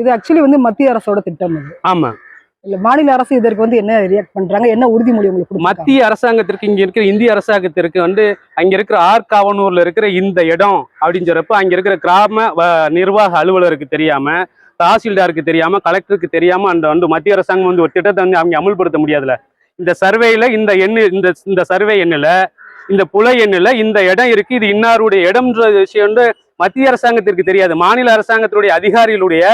இது ஆக்சுவலி வந்து மத்திய அரசோட திட்டம் இது. ஆமா. இல்ல மாநில அரசு இதற்கு வந்து என்ன ரியாக்ட் பண்றாங்க என்ன உறுதிமொழி உங்களுக்கு? மத்திய அரசாங்கத்திற்கு இங்க இருக்கிற இந்திய அரசாங்கத்திற்கு வந்து அங்க இருக்கிற ஆர்காவனூர்ல இருக்கிற இந்த இடம் அப்படின்னு சொல்றப்ப அங்க இருக்கிற கிராம நிர்வாக அலுவலருக்கு தெரியாம தாசில்தாருக்கு தெரியாம கலெக்டருக்கு தெரியாம அந்த வந்து மத்திய அரசாங்கம் வந்து ஒரு திட்டத்தை வந்து அவங்க அமுல்படுத்த முடியாதுல இந்த சர்வேல இந்த எண்ணு இந்த இந்த சர்வே எண்ணுல இந்த புல எண்ணுல இந்த இடம் இருக்கு. இது இன்னாருடைய இடம்ன்ற விஷயம் வந்து மத்திய அரசாங்கத்திற்கு தெரியாது. மாநில அரசாங்கத்தினுடைய அதிகாரிகளுடைய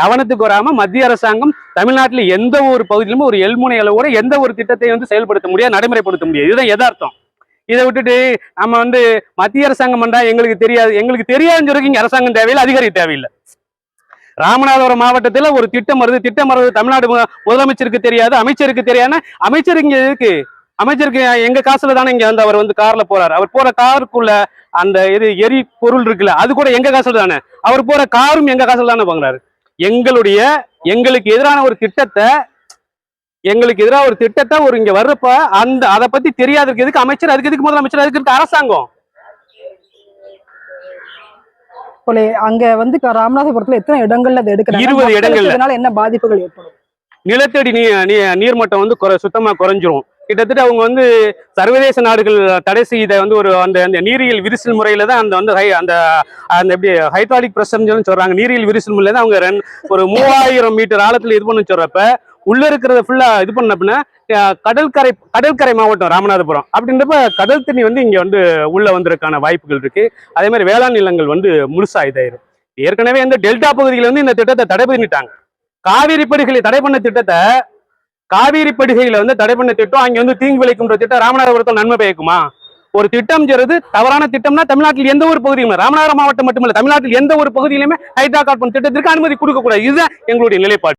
கவனத்துக்கு வராம மத்திய அரசாங்கம் தமிழ்நாட்டில் எந்த ஒரு பகுதியிலும் ஒரு எல்முனை அளவோட எந்த ஒரு திட்டத்தை வந்து செயல்படுத்த முடியாது நடைமுறைப்படுத்த முடியாது. இதுதான் யதார்த்தம். இதை விட்டுட்டு நம்ம வந்து மத்திய அரசாங்கம் பண்ணா எங்களுக்கு தெரியாது. எங்களுக்கு தெரியாதுன்னு சொல்லி அரசாங்கம் தேவையில்லை அதிகாரி தேவையில்லை. ராமநாதபுரம் மாவட்டத்தில் ஒரு திட்டம் வருது. திட்டம் வருது தமிழ்நாடு முதலமைச்சருக்கு தெரியாது அமைச்சருக்கு தெரியாது அமைச்சர் இங்கே இருக்குது அமைச்சருக்கு எங்க காசுல தானே இங்க வந்து அவர் வந்து கார்ல போறாரு. அவர் போற காருக்குள்ள அந்த இது எரி பொருள் இருக்குல்ல அது கூட எங்க காசுல தானே? அவர் போற காரும் எங்க காசுல தானே வாங்குறாரு. எங்களுடைய எங்களுக்கு எதிரான ஒரு திட்டத்தை எங்களுக்கு எதிராக ஒரு திட்டத்தை ஒரு இங்க வர்றப்ப அந்த அதை பத்தி தெரியாததுக்கு எதுக்கு அமைச்சர் அதுக்கு எதுக்கு முதலமைச்சர் அதுக்கு அரசாங்கம்? அங்க வந்து ராமநாதபுரத்துல எத்தனை இடங்கள்ல அதை எடுக்கிறாங்க? 20 மக்களுக்கு இடங்கள்ல. என்ன பாதிப்புகள் ஏற்படும்? நிலத்தடி நீ நீ- நீர்மட்டம் வந்து குறை சுத்தமாக குறைஞ்சிரும். கிட்டத்தட்ட அவங்க வந்து சர்வதேச நாடுகள் தடை செய்த வந்து ஒரு அந்த அந்த நீரியல் விரிசல் முறையில தான் அந்த வந்து ஹை- அந்த அந்த எப்படி ஹைட்ராலிக் பிரஷர்னு சொல்றாங்க. நீரியல் விரிசல் முறையில தான் அவங்க ரெண் ஒரு மூவாயிரம் மீட்டர் ஆழத்துல இது பண்ண சொல்றப்ப உள்ள இருக்கிறத ஃபுல்லா இது பண்ண அப்படின்னா கடற்கரை கடற்கரை மாவட்டம் ராமநாதபுரம். அப்படின்றப்ப கடல் தண்ணி வந்து இங்க வந்து உள்ள வந்ததுக்கான வாய்ப்புகள் இருக்கு. அதே மாதிரி வேளாண் நிலங்கள் வந்து முழுசா இதாயிரும். ஏற்கனவே இந்த டெல்டா பகுதியில் வந்து இந்த திட்டத்தை தடை பண்ணிட்டாங்க. காவிரி படுகைகளை தடை பண்ண திட்டத்தை காவிரி படுகையில வந்து தடை பண்ண திட்டம் அங்க வந்து தீங்கு விளைக்கும்ன்ற திட்டம் ராமநாதபுரத்தில் நன்மை பயக்குமா? ஒரு திட்டம்ங்கிறது தவறான திட்டம்னா தமிழ்நாட்டில் எந்த ஒரு பகுதியும் ராமநாதபுரம் மாவட்டம் மட்டுமல்ல தமிழ்நாட்டில் எந்த ஒரு பகுதியிலுமே ஹைட்ரா கார்பன் திட்டத்திற்கு அனுமதி கொடுக்கக்கூடாது. இதுதான் எங்களுடைய நிலைப்பாடு.